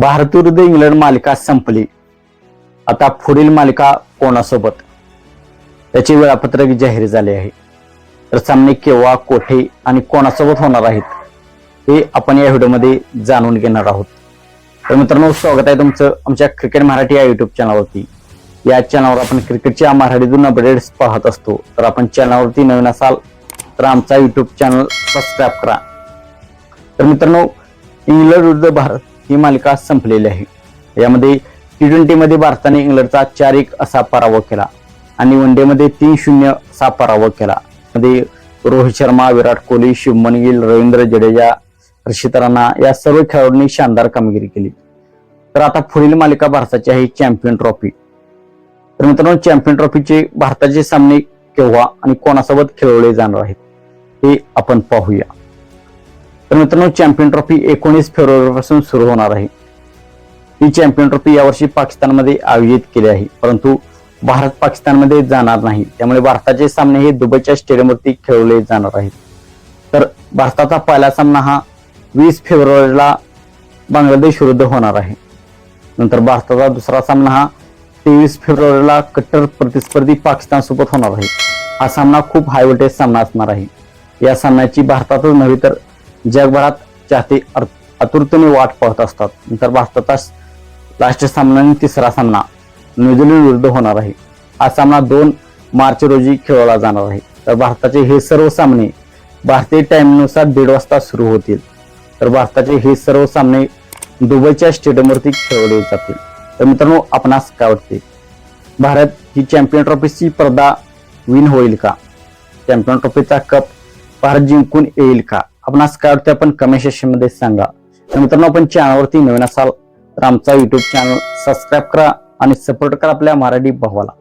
भारत विरुद्ध इंग्लंड मालिका संपली. आता पुढील मालिका कोणासोबत? त्याचे वेळापत्रक जाहीर झाले आहे. तर सामने केव्हा कोठे आणि कोणासोबत होणार आहेत हे आपण या व्हिडिओमध्ये जाणून घेणार आहोत. तर मित्रांनो स्वागत आहे तुमचं आमच्या क्रिकेट मराठी या युट्यूब चॅनलवरती या चॅनलवर आपण क्रिकेटच्या मराठीतून अपडेट्स पाहत असतो. तर आपण चॅनलवरती नवीन असाल तर आमचा युट्यूब चॅनल सबस्क्राईब करा. तर मित्रांनो इंग्लंड विरुद्ध भारत ही मालिका संपलेली आहे. यामध्ये टी ट्वेंटीमध्ये भारताने इंग्लंडचा चार एक असा पराभव केला आणि वन डे मध्ये तीन शून्य असा पराभव केला. मध्ये रोहित शर्मा विराट कोहली शुभमन गिल रवींद्र जडेजा हर्षित राणा या सर्व खेळाडूंनी शानदार कामगिरी केली. तर आता पुढील मालिका भारताची आहे चॅम्पियन ट्रॉफी. तर मित्रांनो चॅम्पियन ट्रॉफीचे भारताचे सामने केव्हा आणि कोणासोबत खेळवले जाणार आहेत हे आपण पाहूया. तर मित्रांनो चॅम्पियन ट्रॉफी एकोणीस फेब्रुवारी पासून सुरू होणार आहे. ही चॅम्पियन ट्रॉफी यावर्षी पाकिस्तानमध्ये आयोजित केली आहे. परंतु भारत पाकिस्तानमध्ये जाणार नाही. त्यामुळे भारताचे सामने हे दुबईच्या स्टेडियमवरती खेळवले जाणार आहेत. तर भारताचा पहिला सामना हा वीस फेब्रुवारीला बांगलादेश विरुद्ध होणार आहे. नंतर भारताचा दुसरा सामना हा तेवीस फेब्रुवारीला कट्टर प्रतिस्पर्धी पाकिस्तान सोबत होणार आहे. हा सामना खूप हाय व्होल्टेज सामना असणार आहे. या सामन्याची भारतातच नव्हे तर जगभरात चाहते अतुरतेने आतुरतेने वाट पाहत असतात. तर भारताचा राष्ट्रीय सामना आणि तिसरा सामना न्यूझीलंड विरुद्ध होणार आहे. हा सामना दोन मार्च रोजी खेळवला जाणार आहे. तर भारताचे हे सर्व सामने भारतीय टाइमनुसार दीड वाजता सुरू होतील. तर भारताचे हे सर्व सामने दुबईच्या स्टेडियमवरती खेळवले जातील. तर मित्रांनो आपणास काय वाटते? भारत ही चॅम्पियन ट्रॉफीची स्पर्धा विन होईल का? चॅम्पियन ट्रॉफीचा कप भारत जिंकून येईल का? आपणास काय वाटतं आपण कमेंट सेक्शनमध्ये सांगा. तर मित्रांनो आपण चॅनलवरती नवीन असाल तर आमचा युट्यूब चॅनल सबस्क्राईब करा आणि सपोर्ट करा आपल्या मराठी भावाला.